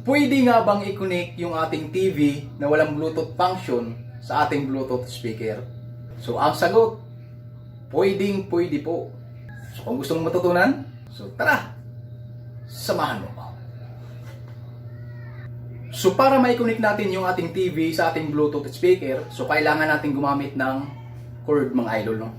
Pwede nga bang i-connect yung ating TV na walang Bluetooth function sa ating Bluetooth speaker? So, ang sagot, pwedeng pwede po. So, kung gusto mong matutunan, so tara, samahan mo ako. So, para mai-connect natin yung ating TV sa ating Bluetooth speaker, so kailangan natin gumamit ng cord mga idol, no?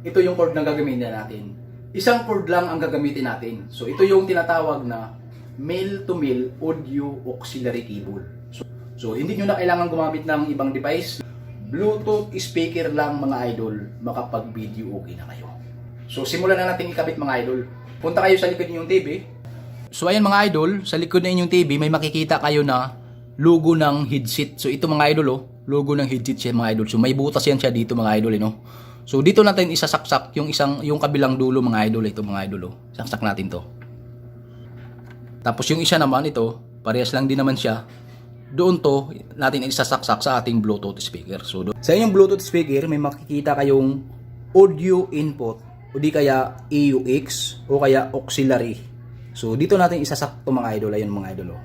Ito yung cord na gagamitin natin. Isang cord lang ang gagamitin natin. So, ito yung tinatawag na male-to-male audio auxiliary cable. So, so, hindi nyo na kailangan gumamit ng ibang device. Bluetooth speaker lang mga idol, makapag-video okay na kayo. So, simulan na natin ikabit mga idol. Punta kayo sa likod ninyong TV. So, ayan mga idol, sa likod na inyong TV, may makikita kayo na logo ng headset. So, ito mga idol, oh, logo ng headset siya mga idol. So, may butas yan siya dito mga idol, eh, no? So, dito natin isasaksak yung isang yung kabilang dulo mga idol, ito mga idol, oh. Saksak natin to. Tapos yung isa naman ito, parehas lang din naman siya. Doon to, natin isasaksak sa ating Bluetooth speaker. So, do- sa inyong Bluetooth speaker, may makikita kayong audio input o di kaya AUX o kaya auxiliary. So, dito natin isasak to mga idol. Ayun mga idol. Oh.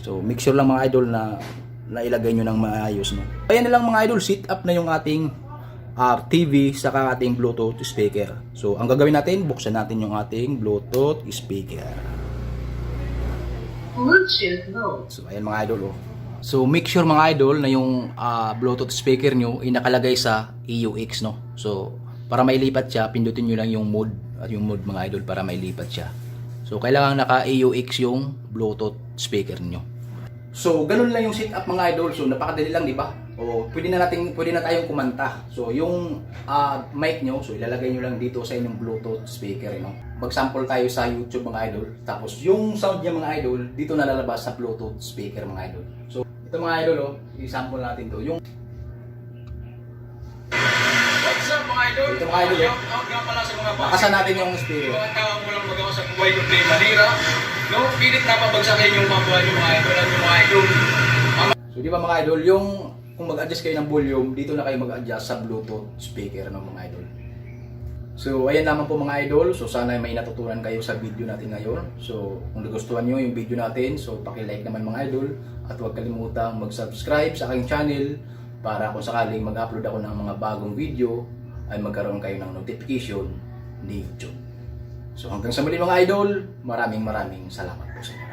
So, make sure lang mga idol na nailagay nyo ng maayos. No? Ayan na lang mga idol, sit up na yung ating ah, TV saka ating Bluetooth speaker. So, ang gagawin natin, buksan natin yung ating Bluetooth speaker. Bluetooth mode. So, ayan mga idol. Oh. So, make sure mga idol na yung ah, Bluetooth speaker nyo ay nakalagay sa EUX. No? So, para mailipat siya, pindutin nyo lang yung mode at yung mode mga idol para mailipat siya. So, kailangan naka-EUX yung Bluetooth speaker nyo. So, ganun lang yung setup mga idol. So, napakadali lang, di ba? O, pwede na natin, pwede na tayong kumanta. So, yung ah, mic nyo, so ilalagay nyo lang dito sa inyong Bluetooth speaker, no? Mag-sample tayo sa YouTube mga idol. Tapos, yung sound niya mga idol, dito na lalabas sa Bluetooth speaker mga idol. So, ito mga idol, oh, i-sample natin to. Yung What's up mga idol? Ito, mga idol, eh. Shout out nga pala sa mga boss. nakasan natin yung speaker. Mga tao mo lang magawa sa buhay ko kay Manira. No, pilit na pabagsakin yung mga buhay yung mga idol at yung mga idol. So, di ba mga idol, yung kung mag-adjust kayo ng volume, dito na kayo mag-adjust sa Bluetooth speaker ng mga idol. So, ayan naman po mga idol. So, sana may natutunan kayo sa video natin ngayon. So, kung nagustuhan nyo yung video natin, so paki-like naman mga idol. At huwag kalimutang mag-subscribe sa aking channel para kung sakaling mag-upload ako ng mga bagong video, ay magkaroon kayo ng notification ni YouTube. So, hanggang sa muli mga idol, maraming maraming salamat po sa inyo.